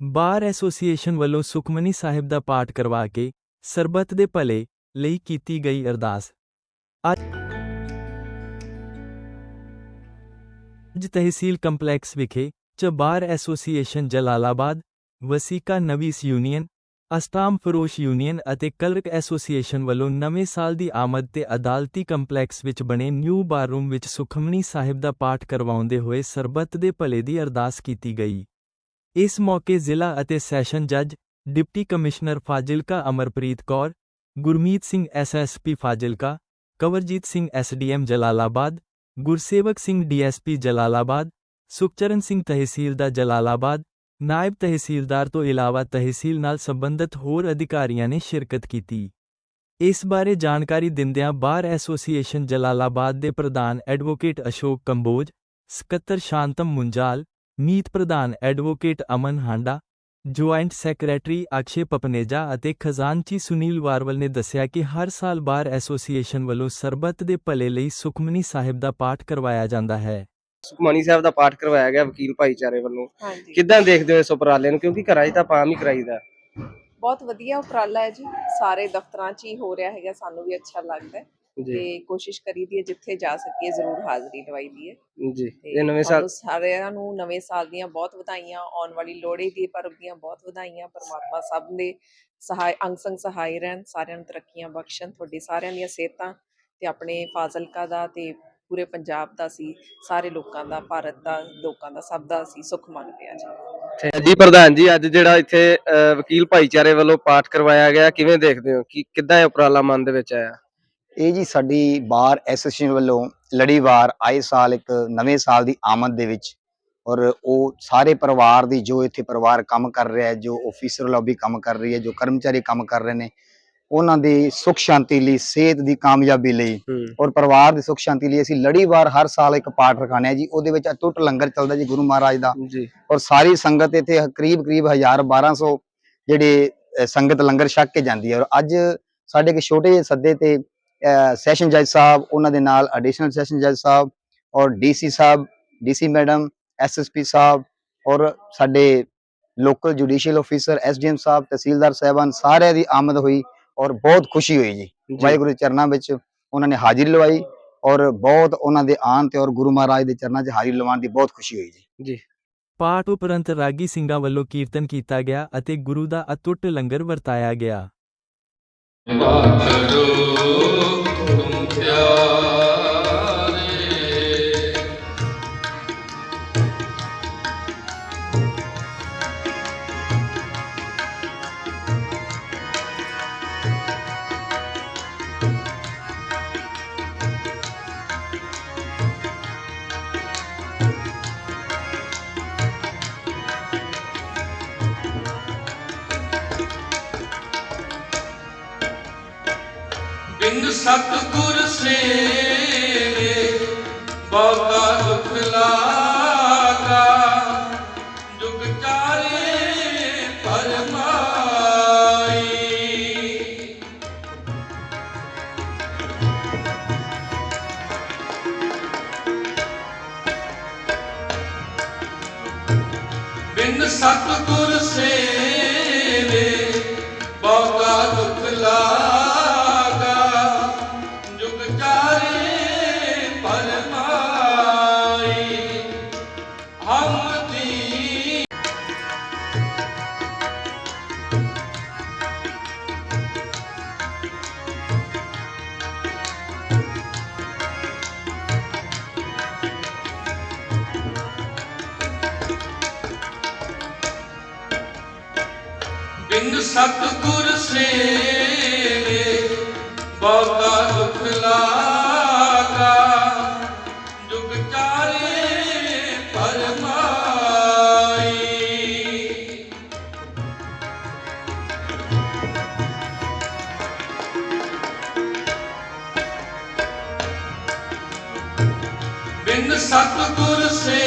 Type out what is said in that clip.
Bar association ਵੱਲੋਂ ਸੁਖਮਨੀ ਸਾਹਿਬ ਦਾ ਪਾਠ ਕਰਵਾ ਕੇ ਸਰਬੱਤ ਦੇ ਭਲੇ ਲਈ ਕੀਤੀ ਗਈ ਅਰਦਾਸ। ਅੱਜ ਤਹਿਸੀਲ ਕੰਪਲੈਕਸ ਵਿਖੇ ਚ ਬਾਰ ਐਸੋਸੀਏਸ਼ਨ ਜਲਾਲਾਬਾਦ, ਵਸੀਕਾ ਨਵੀਸ ਯੂਨੀਅਨ ਅਸਤਾਮ ਫਰੋਸ਼ ਯੂਨੀਅਨ ਅਤੇ ਕਲਰਕ ਐਸੋਸੀਏਸ਼ਨ ਵੱਲੋਂ ਨਵੇਂ ਸਾਲ ਦੀ ਆਮਦ ਤੇ ਅਦਾਲਤੀ ਕੰਪਲੈਕਸ ਵਿੱਚ ਬਣੇ ਨਿਊ ਬਾਰ ਰੂਮ ਵਿੱਚ ਸੁਖਮਨੀ ਸਾਹਿਬ ਦਾ ਪਾਠ ਕਰਵਾਉਂਦੇ ਹੋਏ ਸਰਬੱਤ ਦੇ ਭਲੇ ਦੀ ਅਰਦਾਸ ਕੀਤੀ ਗਈ। ਇਸ ਮੌਕੇ ਜ਼ਿਲ੍ਹਾ ਅਤੇ ਸੈਸ਼ਨ ਜੱਜ, deputy commissioner Fazilka Amarpreet Kaur, Gurmeet Singh SSP Fazilka, Kawarjit Singh SDM Jalalabad, Gursewak Singh DSP Jalalabad, Sukhcharan Singh ਤਹਿਸੀਲਦਾਰ ਜਲਾਲਾਬਾਦ, ਨਾਇਬ ਤਹਿਸੀਲਦਾਰ ਤੋਂ ਇਲਾਵਾ ਤਹਿਸੀਲ ਨਾਲ ਸੰਬੰਧਿਤ ਹੋਰ ਅਧਿਕਾਰੀਆਂ ਨੇ ਸ਼ਿਰਕਤ ਕੀਤੀ। ਇਸ ਬਾਰੇ ਜਾਣਕਾਰੀ ਦਿੰਦਿਆਂ ਬਾਰ ਐਸੋਸੀਏਸ਼ਨ ਜਲਾਲਾਬਾਦ ਦੇ ਪ੍ਰਧਾਨ ਐਡਵੋਕੇਟ ਅਸ਼ੋਕ ਕੰਬੋਜ, ਸਕੱਤਰ ਸ਼ਾਂਤਮ ਮੁੰਜਾਲ ਮੀਤ ਪ੍ਰਧਾਨ advocate Aman Handa joint secretary Akshay Papneja ਅਤੇ ਖਜ਼ਾਨਚੀ ਸੁਨੀਲ ਵਾਰਵਲ ਨੇ ਦੱਸਿਆ ਕਿ ਹਰ ਸਾਲ ਬਾਰ ਐਸੋਸੀਏਸ਼ਨ ਵੱਲੋਂ ਸਰਬੱਤ ਦੇ ਭਲੇ ਲਈ ਸੁਖਮਨੀ ਸਾਹਿਬ ਦਾ ਪਾਠ ਕਰਵਾਇਆ ਜਾਂਦਾ ਹੈ। ਸੁਖਮਨੀ ਸਾਹਿਬ ਦਾ ਪਾਠ ਕਰਵਾਇਆ ਗਿਆ ਵਕੀਲ ਭਾਈਚਾਰੇ ਵੱਲੋਂ। ਕਿੱਦਾਂ ਦੇਖਦੇ ਹੋ ਇਸ ਉਪਰਾਲੇ ਨੂੰ? ਕਿਉਂਕਿ ਘਰਾਂ 'ਚ ਤਾਂ ਆਪਾਂ ਆਮ ਹੀ ਕਰਾਈਦਾ। ਬਹੁਤ ਵਧੀਆ ਉਪਰਾਲਾ ਹੈ ਜੀ। ਸਾਰੇ ਦਫ਼ਤਰਾਂ 'ਚ ਹੀ ਹੋ ਰਿਹਾ ਹੈਗਾ। ਸਾਨੂੰ ਵੀ ਅੱਛਾ ਲੱਗਦਾ ਤੇ ਕੋਸ਼ਿਸ਼ ਕਰੀਦੀ ਹੈ ਜਿੱਥੇ ਜਾ ਸਕੀਏ ਜ਼ਰੂਰ ਹਾਜ਼ਰੀ ਲਵਾਈ ਦੀ ਹੈ। ਜੀ ਇਹ ਨਵੇਂ ਸਾਲ ਸਾਰਿਆਂ ਨੂੰ ਨਵੇਂ ਸਾਲ ਦੀਆਂ ਬਹੁਤ ਵਧਾਈਆਂ ਆਉਣ ਵਾਲੀ ਲੋਹੜੀ ਦੀ ਪਰਬ ਦੀਆਂ ਬਹੁਤ ਵਧਾਈਆਂ ਪਰਮਾਤਮਾ ਸਭ ਦੇ ਸਹਾਇ ਅੰਗ ਸੰਗ ਸਹਾਈ ਰਹਿਣ ਸਾਰਿਆਂ ਨੂੰ ਤਰੱਕੀਆਂ ਬਖਸ਼ਣ ਤੁਹਾਡੀ ਸਾਰਿਆਂ ਦੀਆਂ ਸਿਹਤਾਂ ਤੇ ਆਪਣੇ ਫਾਜ਼ਿਲਕਾ ਦਾ ਤੇ ਪੂਰੇ ਪੰਜਾਬ ਦਾ ਸੀ ਸਾਰੇ ਲੋਕਾਂ ਦਾ ਭਾਰਤ ਦਾ ਲੋਕਾਂ ਦਾ ਸਭ ਦਾ ਅਸੀਂ ਸੁੱਖ ਮੰਗਦੇ ਹਾਂ ਜੀ। ਜੀ ਪ੍ਰਧਾਨ ਜੀ ਅੱਜ ਜਿਹੜਾ ਇੱਥੇ ਵਕੀਲ ਭਾਈਚਾਰੇ ਵੱਲੋਂ ਪਾਠ ਕਰਵਾਇਆ ਗਿਆ ਕਿਵੇਂ ਦੇਖਦੇ ਹੋ? ਕਿ ਕਿੱਦਾਂ ਇਹ ਉਪਰਾਲਾ ਮਨ ਦੇ ਵਿੱਚ ਆਇਆ? ਇਹ ਜੀ ਸਾਡੀ ਬਾਰ ਐਸੋਸੀਏਸ਼ਨ ਵੱਲੋਂ ਲੜੀਵਾਰ ਆਏ ਸਾਲ ਇੱਕ ਨਵੇਂ ਸਾਲ ਦੀ ਆਮਦ ਦੇ ਵਿੱਚ ਔਰ ਉਹ ਸਾਰੇ ਪਰਿਵਾਰ ਦੀ ਜੋ ਇੱਥੇ ਪਰਿਵਾਰ ਕੰਮ ਕਰ ਰਿਹਾ ਹੈ ਜੋ ਆਫੀਸਰ ਲੌਬੀ ਕੰਮ ਕਰ ਰਹੀ ਹੈ ਜੋ ਕਰਮਚਾਰੀ ਕੰਮ ਕਰ ਰਹੇ ਨੇ ਉਹਨਾਂ ਦੀ ਸੁੱਖ ਸ਼ਾਂਤੀ ਲਈ ਸਿਹਤ ਦੀ ਕਾਮਯਾਬੀ ਲਈ ਔਰ ਪਰਿਵਾਰ ਦੀ ਸੁੱਖ ਸ਼ਾਂਤੀ ਲਈ ਅਸੀਂ ਲੜੀਵਾਰ ਹਰ ਸਾਲ ਇੱਕ ਪਾਠ ਰਖਾਉਂਦੇ ਹਾਂ ਜੀ ਉਹਦੇ ਵਿੱਚ ਅਟੁੱਟ ਲੰਗਰ ਚੱਲਦਾ ਜੀ ਗੁਰੂ ਮਹਾਰਾਜ ਦਾ ਔਰ ਸਾਰੀ ਸੰਗਤ ਇੱਥੇ ਕਰੀਬ ਕਰੀਬ 1000 1200 ਜਿਹੜੇ ਸੰਗਤ ਲੰਗਰ ਛਕ ਕੇ ਜਾਂਦੀ ਹੈ ਔਰ ਅੱਜ ਸਾਡੇ ਇੱਕ ਛੋਟੇ ਜਿਹੇ ਸੱਦੇ ਤੇ ਸੈਸ਼ਨ ਜੱਜ ਸਾਹਿਬ ਉਹਨਾਂ ਦੇ ਨਾਲ ਐਡੀਸ਼ਨਲ ਸੈਸ਼ਨ ਜੱਜ ਸਾਹਿਬ ਔਰ ਡੀਸੀ ਸਾਹਿਬ ਡੀਸੀ ਮੈਡਮ ਐਸਐਸਪੀ ਸਾਹਿਬ ਔਰ ਸਾਡੇ ਲੋਕਲ ਜੁਡੀਸ਼ੀਅਲ ਆਫੀਸਰ ਐਸਡੀਐਮ ਸਾਹਿਬ ਤਹਿਸੀਲਦਾਰ ਸਾਹਿਬਾਨ ਸਾਰਿਆਂ ਦੀ ਆਮਦ ਹੋਈ ਔਰ ਬਹੁਤ ਖੁਸ਼ੀ ਹੋਈ ਜੀ। ਵਾਹਿਗੁਰੂ ਚਰਨਾਂ ਵਿੱਚ ਉਹਨਾਂ ਨੇ ਹਾਜ਼ਰੀ ਲਵਾਈ ਔਰ ਬਹੁਤ ਉਹਨਾਂ ਦੇ ਆਣ ਤੇ ਔਰ ਗੁਰੂ ਮਹਾਰਾਜ ਦੇ ਚਰਨਾਂ 'ਚ ਹਾਜ਼ਰੀ ਲਵਾਉਣ ਦੀ ਬਹੁਤ ਖੁਸ਼ੀ ਹੋਈ ਜੀ। ਜੀ। ਪਾਠ ਉਪਰੰਤ ਰਾਗੀ ਸਿੰਘਾਂ ਵੱਲੋਂ ਕੀਰਤਨ ਕੀਤਾ ਗਿਆ ਅਤੇ ਗੁਰੂ ਦਾ ਅਤੁੱਟ ਲੰਗਰ ਵਰਤਾਇਆ ਗਿਆ। ਵਾਹਿਗੁਰੂ ਤੁਮ ਪਿਆਰੇ ਬਿਨ ਸਤਿਗੁਰ ਸੇਵੇ ਬਹੁਤਾ ਦੁਖ ਲਾਗਾ। ਜੁਗ ਚਾਰੇ ਪਰਮਾਈ ਬਿਨ ਸਤਿਗੁਰ ਸੇਵੇ ਬਿਨ ਸਤਿਗੁਰ ਸੇਵੇ ਬਹੁਤਾ ਦੁਖ ਲਾਗਾ। ਜੁਗ ਚਾਰੇ ਪਰਮਾਈ ਬਿਨ ਸਤਿਗੁਰ ਸੇ